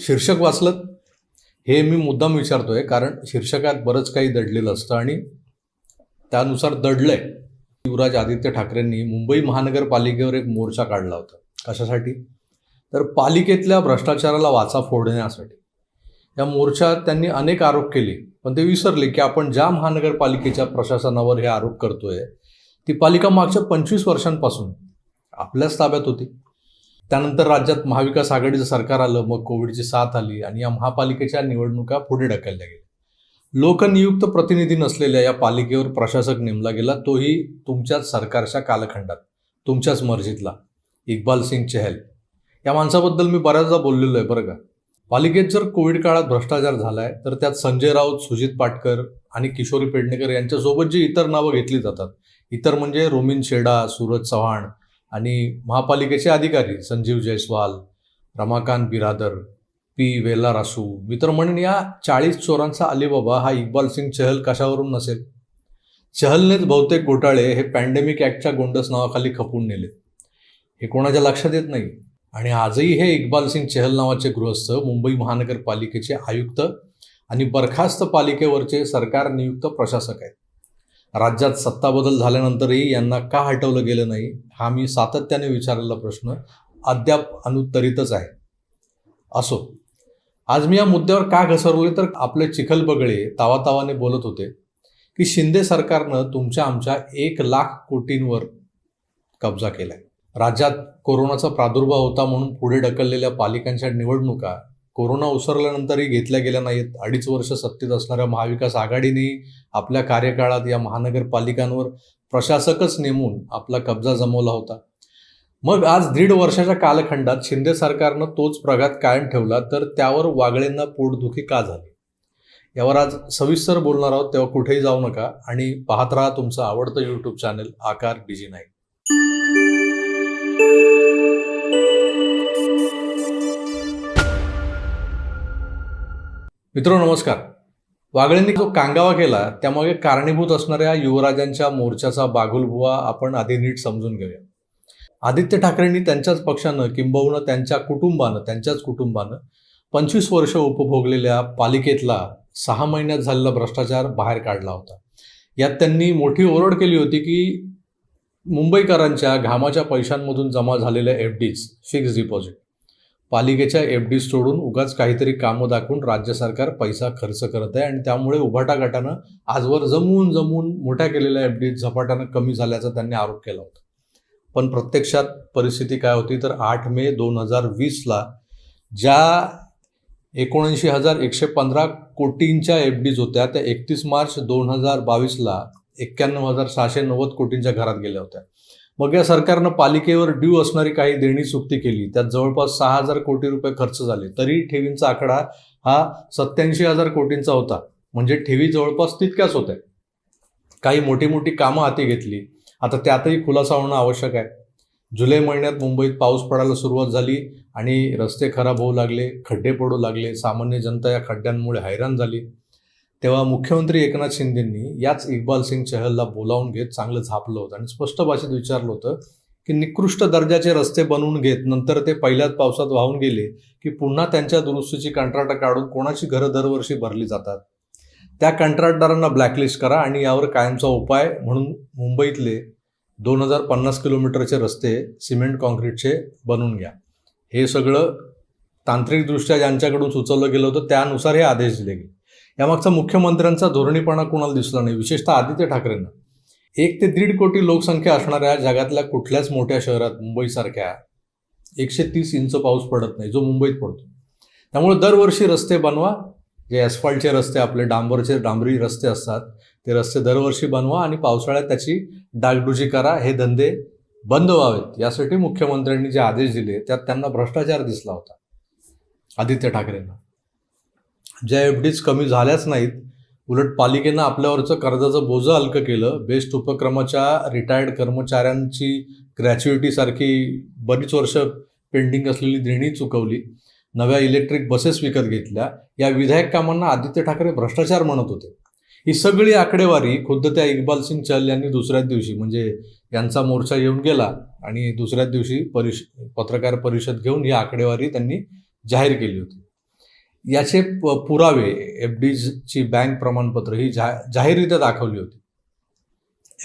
शीर्षक वाचलं हे मी मुद्दाम विचारतो आहे कारण शीर्षकात बरंच काही दडलेलं असतं आणि त्यानुसार दडलं आहे युवराज आदित्य ठाकरेंनी मुंबई महानगरपालिकेवर एक मोर्चा काढला होता. कशासाठी? तर पालिकेतल्या भ्रष्टाचाराला वाचा फोडण्यासाठी. या मोर्चात त्यांनी अनेक आरोप केले पण ते विसरले की आपण ज्या महानगरपालिकेच्या प्रशासनावर हे आरोप करतोय ती पालिका मागच्या पंचवीस वर्षांपासून आपल्याच ताब्यात होती. त्यानंतर राज्यात महाविकास आघाडीचं सरकार आलं मग कोविडची साथ आली आणि या महापालिकेच्या निवडणुका पुढे ढकलल्या गेल्या. लोकनियुक्त प्रतिनिधी नसलेल्या या पालिकेवर प्रशासक नेमला गेला तोही तुमच्याच सरकारच्या कालखंडात तुमच्याच मर्जीतला. इक्बाल सिंग चहल. या माणसाबद्दल मी बऱ्याचदा बोललेलो आहे बरं का. पालिकेत जर कोविड काळात भ्रष्टाचार झालाय तर त्यात संजय राऊत सुजित पाटकर आणि किशोरी पेडणेकर यांच्यासोबत जी इतर नावं घेतली जातात इतर म्हणजे रोमिन शेडा सूरज चव्हाण आणि महापालिकेचे अधिकारी संजीव जयस्वाल रमाकांत बिरादर पी वेला रासू मी या चाळीस चोरांचा अलीबाबा हा इक्बाल सिंग चहल कशावरून नसेल? चहलनेच बहुतेक घोटाळे हे पॅन्डेमिक ॲक्टच्या गोंडस नावाखाली खपून नेले हे कोणाच्या लक्षात येत नाही? आणि आजही हे इक्बाल सिंग चहल नावाचे गृहस्थ मुंबई महानगरपालिकेचे आयुक्त आणि बरखास्त पालिकेवरचे सरकार नियुक्त प्रशासक आहेत. राज्यात सत्ता बदल झाल्यानंतरही यांना का हटवलं गेलं नाही हा मी सातत्याने विचारलेला प्रश्न अद्याप अनुत्तरितच आहे. असो आज मी या मुद्द्यावर का घसरलोय तर आपले चिखलबगळे तावातावाने बोलत होते की शिंदे सरकारनं तुमच्या आमच्या एक लाख कोटींवर कब्जा केलाय. राज्यात कोरोनाचा प्रादुर्भाव होता म्हणून पुढे ढकललेल्या पालिकांच्या निवडणुका कोरोना उसरल्यानंतरही घेतल्या गेल्या नाहीत. अडीच वर्ष सत्तेत असणाऱ्या महाविकास आघाडीने आपल्या कार्यकाळात या महानगरपालिकांवर प्रशासकच नेमून आपला कब्जा जमवला होता. मग आज दीड वर्षाच्या कालखंडात शिंदे सरकारनं तोच प्रघात कायम ठेवला तर त्यावर वागळेंना पोटदुखी का झाली? यावर आज सविस्तर बोलणार आहोत तेव्हा कुठेही जाऊ नका आणि पाहत राहा तुमचं आवडतं यूट्यूब चॅनल आकार बीजी नाही मित्र नमस्कार. वागळेंनी जो कांगावा केला त्यामागे कारणीभूत असणाऱ्या युवराजांच्या मोर्चाचा बागुलबुवा आपण आधी नीट समजून घेऊया. आदित्य ठाकरेंनी त्यांच्याच पक्षानं किंबहुना त्यांच्या कुटुंबानं त्यांच्याच कुटुंबानं पंचवीस वर्ष उपभोगलेल्या पालिकेतला सहा महिन्यात झालेला भ्रष्टाचार बाहेर काढला होता. यात त्यांनी मोठी ओरड केली होती की मुंबईकरांच्या घामाच्या पैशांमधून जमा झालेल्या एफ डीज फिक्स डिपॉझिट पालिकेच्या एफ डीज सोडून उगाच काहीतरी कामं दाखवून राज्य सरकार पैसा खर्च करत आहे आणि त्यामुळे उभाटा गटानं आजवर जमवून जमवून मोठ्या केलेल्या एफ डी झपाट्यानं कमी झाल्याचा त्यांनी आरोप केला होता. पण प्रत्यक्षात परिस्थिती काय होती तर आठ मे दोन हजार वीसला ज्या एकोणऐंशी हजार एकशे पंधरा कोटींच्या एफ डीज होत्या त्या एकतीस मार्च दोन हजार बावीसला एक्क्याण्णव हजार सहाशे नव्वद कोटींच्या घरात गेल्या होत्या. मग या सरकारनं पालिकेवर ड्यू असणारी काही देणी चुकती केली. त्यात जवळपास सहा हजार कोटी रुपये खर्च झाले. तरी ठेवींचा आकडा हा सत्याऐंशी हजार कोटींचा होता. म्हणजे ठेवी जवळपास तितक्याच होत्या. काही मोठी मोठी कामं हाती घेतली. आता त्यातही खुलासा होणं आवश्यक आहे. जुलै महिन्यात मुंबईत पाऊस पडायला सुरुवात झाली आणि रस्ते खराब होऊ लागले खड्डे पडू लागले सामान्य जनता या खड्ड्यांमुळे हैराण झाली. तेव्हा मुख्यमंत्री एकनाथ शिंदेंनी याच इक्बाल सिंग चहलला बोलावून घेत चांगलं झापलं होतं आणि स्पष्ट भाषेत विचारलं होतं की निकृष्ट दर्जाचे रस्ते बनवून घेत नंतर ते पहिल्याच पावसात वाहून गेले की पुन्हा त्यांच्या दुरुस्तीची कंत्राटं काढून कोणाची घरं दरवर्षी भरली जातात? त्या कंत्राटदारांना ब्लॅकलिस्ट करा आणि यावर कायमचा उपाय म्हणून मुंबईतले दोन हजार पन्नास किलोमीटरचे रस्ते सिमेंट कॉन्क्रीटचे बनवून घ्या. हे सगळं तांत्रिकदृष्ट्या ज्यांच्याकडून सुचवलं गेलं होतं त्यानुसार हे आदेश दिले गेले. यामागचा मुख्यमंत्र्यांचा धोरणीपणा कुणाला दिसला नाही विशेषतः आदित्य ठाकरेंना. एक ते दीड कोटी लोकसंख्या असणाऱ्या जगातल्या कुठल्याच मोठ्या शहरात मुंबईसारख्या एकशे तीस इंच पाऊस पडत नाही जो मुंबईत पडतो. त्यामुळे दरवर्षी रस्ते बनवा जे ॲस्फाल्टचे रस्ते आपले डांबरचे डांबरी रस्ते असतात ते रस्ते दरवर्षी बनवा आणि पावसाळ्यात त्याची डागडुजी करा हे धंदे बंद व्हावेत यासाठी मुख्यमंत्र्यांनी जे आदेश दिले त्यात त्यांना भ्रष्टाचार दिसला होता आदित्य ठाकरेंना. ज्या एफ डीज कमी झाल्याच नाहीत उलट पालिकेनं आपल्यावरचं कर्जाचं बोजं हलकं केलं. बेस्ट उपक्रमाच्या रिटायर्ड कर्मचाऱ्यांची ग्रॅच्युइटीसारखी बरीच वर्ष पेंडिंग असलेली देणी चुकवली. नव्या इलेक्ट्रिक बसेस विकत घेतल्या. या विधायक कामांना आदित्य ठाकरे भ्रष्टाचार म्हणत होते. ही सगळी आकडेवारी खुद्द त्या इक्बाल सिंग चहल यांनी दुसऱ्याच दिवशी म्हणजे यांचा मोर्चा येऊन गेला आणि दुसऱ्याच दिवशी परिष पत्रकार परिषद घेऊन ही आकडेवारी त्यांनी जाहीर केली होती. याचे प- पुरावे एफ डीजची बँक प्रमाणपत्र ही जा जाहीररित्या दाखवली होती.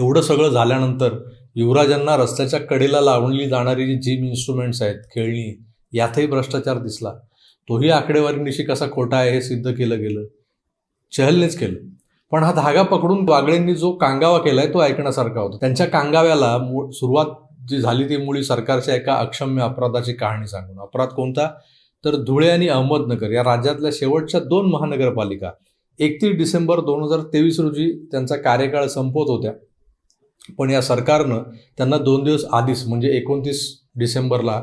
एवढं सगळं झाल्यानंतर युवराजांना रस्त्याच्या कडेला लावली जाणारी जी जिम इन्स्ट्रुमेंट्स आहेत खेळणी यातही भ्रष्टाचार दिसला. तोही आकडेवारीनिशी कसा खोटा आहे हे सिद्ध केलं गेलं. चहलनेच केलं. पण हा धागा पकडून वागळेंनी जो कांगावा केलाय तो ऐकण्यासारखा होता. त्यांच्या कांगाव्याला मूळ सुरुवात जी झाली ती मुळी सरकारच्या एका अक्षम्य अपराधाची कहाणी सांगून. अपराध कोणता? तर धुळे आणि अहमदनगर या राज्यातल्या शेवटच्या दोन महानगरपालिका. एकतीस डिसेंबर दोन हजार तेवीस रोजी त्यांचा कार्यकाळ संपवत होत्या. पण या सरकारनं त्यांना दोन दिवस आधीच म्हणजे एकोणतीस डिसेंबरला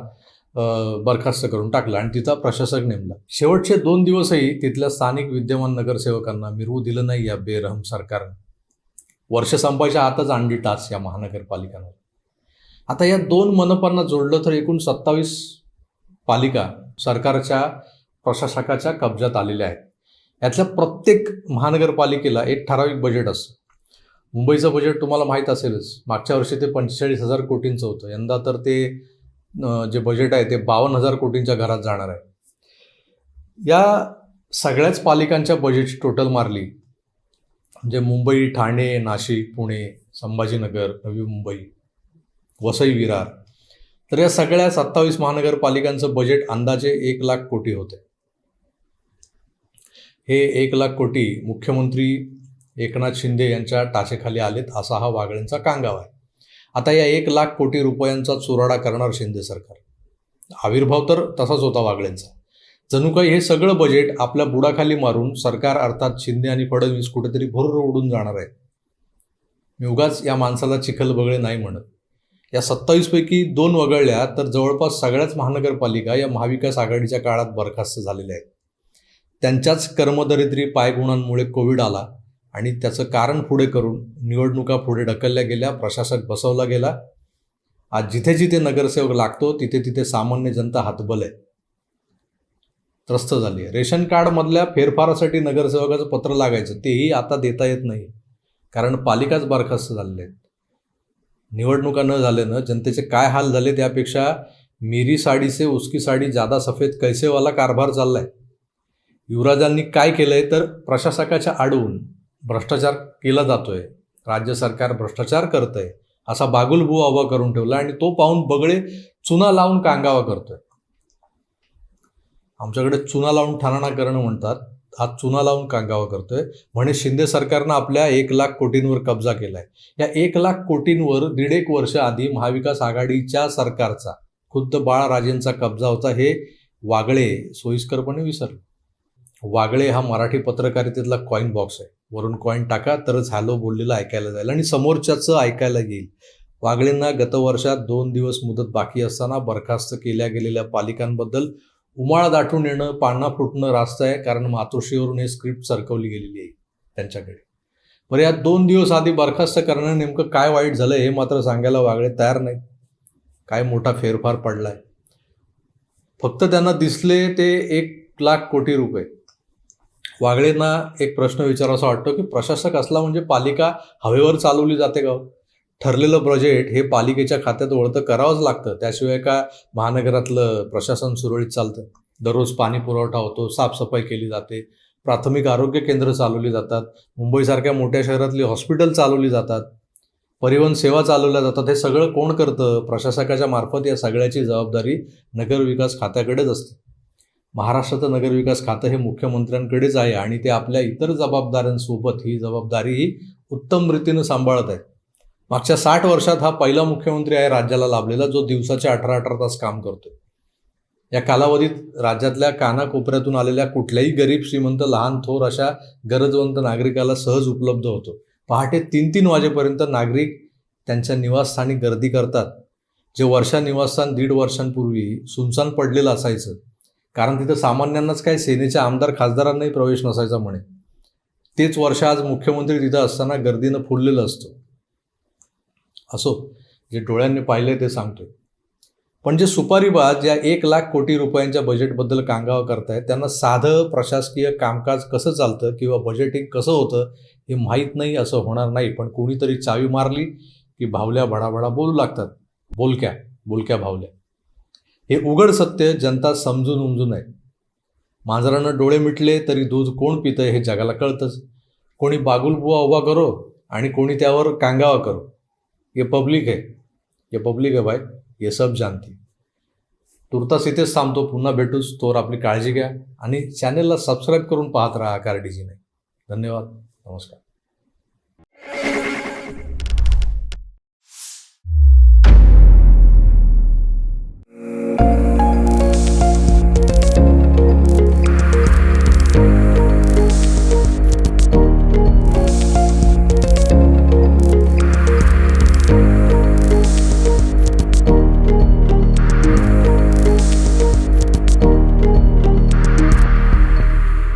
बरखास्त करून टाकला आणि तिचा प्रशासक नेमला. शेवटचे दोन दिवसही तिथल्या स्थानिक विद्यमान नगरसेवकांना मिरवू दिलं नाही या बेरहम सरकारनं. वर्ष संपायच्या आतच आणली टाच या महानगरपालिकांवर. आता या दोन मनपांना जोडलं तर एकूण सत्तावीस पालिका सरकारच्या प्रशासकाच्या कब्जात आलेल्या आहेत. यातल्या प्रत्येक महानगरपालिकेला एक ठराविक बजेट असतं. मुंबईचं बजेट तुम्हाला माहीत असेलच. मागच्या वर्षी ते पंचेचाळीस हजार कोटींचं होतं. यंदा तर ते जे बजेट आहे ते बावन्न हजार कोटींच्या घरात जाणार आहे. या सगळ्याच पालिकांच्या बजेटची टोटल मारली. म्हणजे मुंबई ठाणे नाशिक पुणे संभाजीनगर नवी मुंबई वसई विरार तर या सगळ्या सत्तावीस महानगरपालिकांचं बजेट अंदाजे एक लाख कोटी होते. हे एक लाख कोटी मुख्यमंत्री एकनाथ शिंदे यांच्या टाचेखाली आलेत असा हा वागळेंचा कांगाव आहे. आता या एक लाख कोटी रुपयांचा चुराडा करणार शिंदे सरकार. आविर्भाव तर तसाच होता वागळेंचा जणू काही हे सगळं बजेट आपल्या बुडाखाली मारून सरकार अर्थात शिंदे आणि फडणवीस कुठेतरी भुर्र उडून जाणार आहे मी उगाच या माणसाला चिखल बगळे नाही म्हणत. या सत्तावीसपैकी दोन वगळल्या तर जवळपास सगळ्याच महानगरपालिका या महाविकास आघाडीच्या काळात बरखास्त झालेल्या आहेत. त्यांच्याच कर्मदरिद्री पायगुणांमुळे कोविड आला आणि त्याचं कारण पुढे करून निवडणुका पुढे ढकलल्या गेल्या प्रशासक बसवला गेला. आज जिथे जिथे नगरसेवक लागतो तिथे तिथे सामान्य जनता हातबल आहे. त्रस्त झाली आहे. रेशन कार्डमधल्या फेरफारासाठी नगरसेवकाचं पत्र लागायचं तेही आता देता येत नाही. कारण पालिकाच बरखास्त झालेल्या आहेत. निवडणुका न झाल्यानं जनतेचे काय हाल झाले त्यापेक्षा मेरी साडीचे उसकी साडी जादा सफेद कैसेवाला कारभार चाललाय. युवराजांनी काय केलंय तर प्रशासकाच्या आडून भ्रष्टाचार केला जातोय. राज्य सरकार भ्रष्टाचार करतंय. असा बागुलबुवा उभा करून ठेवला आणि तो पाहून बगळे चुना लावून कांगावा करतोय. आमच्याकडे चुना लावून ठराणा करणं म्हणतात. हा चुना लावून कांगावा करतोय. म्हणे शिंदे सरकारनं आपल्या एक लाख कोटींवर कब्जा केलाय. या एक लाख कोटींवर दीड एक वर्ष आधी महाविकास आघाडीच्या सरकारचा खुद्द बाळराजेंचा कब्जा होता हे वागळे सोयीस्करपणे विसरले. वागळे हा मराठी पत्रकारितेतला कॉईन बॉक्स आहे. वरून कॉईन टाका तरच हॅलो बोललेलं ऐकायला जाईल आणि समोरच्याचं ऐकायला येईल. वागळेंना गतवर्षात दोन दिवस मुदत बाकी असताना बरखास्त केल्या गेलेल्या पालिकांबद्दल उमाळा दाटून येणं पाळणा फुटणं रास्त आहे कारण मातोश्रीवरून हे स्क्रिप्ट सरकवली गेलेली आहे त्यांच्याकडे. बरं या दोन दिवस आधी बरखास्त करणं नेमकं काय वाईट झालं हे मात्र सांगायला वागळे तयार नाही काय मोठा फेरफार पडलाय. फक्त त्यांना दिसले ते एक लाख कोटी रुपये. वागळेंना एक प्रश्न विचारावा वाटतो की प्रशासक असला म्हणजे पालिका हवेवर चालवली जाते का हो? ठरलेलं बजेट हे पालिकेच्या खात्यात वळतं करावंच लागतं. त्याशिवाय का महानगरातलं प्रशासन सुरळीत चालतं? दररोज पाणी पुरवठा होतो साफसफाई केली जाते प्राथमिक आरोग्य केंद्र चालवली जातात मुंबईसारख्या मोठ्या शहरातली हॉस्पिटल चालवली जातात परिवहन सेवा चालवल्या जातात. हे सगळं कोण करतं? प्रशासकाच्या मार्फत या सगळ्याची जबाबदारी नगरविकास खात्याकडेच असते. महाराष्ट्राचं नगरविकास खातं हे मुख्यमंत्र्यांकडेच आहे आणि ते आपल्या इतर जबाबदाऱ्यांसोबत ही जबाबदारी उत्तम रीतीनं सांभाळत आहेत. मागच्या साठ वर्षात हा पहिला मुख्यमंत्री आहे राज्याला लाभलेला जो दिवसाचे अठरा अठरा तास काम करतोय. या कालावधीत राज्यातल्या कानाकोपऱ्यातून आलेल्या कुठल्याही गरीब श्रीमंत लहान थोर अशा गरजवंत नागरिकाला सहज उपलब्ध होतो. पहाटे तीन तीन वाजेपर्यंत नागरिक त्यांच्या निवासस्थानी गर्दी करतात जे वर्षा निवासस्थान दीड वर्षांपूर्वी सुनसान पडलेलं असायचं. कारण तिथं सामान्यांनाच काय सेनेच्या आमदार खासदारांनाही प्रवेश नसायचा म्हणे. तेच वर्ष आज मुख्यमंत्री तिथं असताना गर्दीनं फुललेलं असतं. असो जे डोळ्यांनी पाहिलंय ते सांगतोय. पण जे सुपारीबाज या एक लाख कोटी रुपयांच्या बजेटबद्दल कांगावा करतायत त्यांना साधं प्रशासकीय कामकाज कसं चालतं किंवा बजेटिंग कसं होतं हे माहीत नाही असं होणार नाही. पण कोणीतरी चावी मारली की भावल्या भडाभडा बोलू लागतात. बोलक्या बोलक्या भावल्या. हे उघड सत्य जनता समजून उमजून आहे. मांजरानं डोळे मिटले तरी दूध कोण पितं हे जगाला कळतंच. कोणी बागुलबुवा उभा करो आणि कोणी त्यावर कांगावा करो. ये पब्लिक है ये पब्लिक आहे भाई ये सब जानती तुर्तास इथेच थांबतो पुन्हा भेटूच तोवर आपली काळजी घ्या आणि चॅनेलला सबस्क्राईब करून पाहत राहा कार्डीजी धन्यवाद नमस्कार.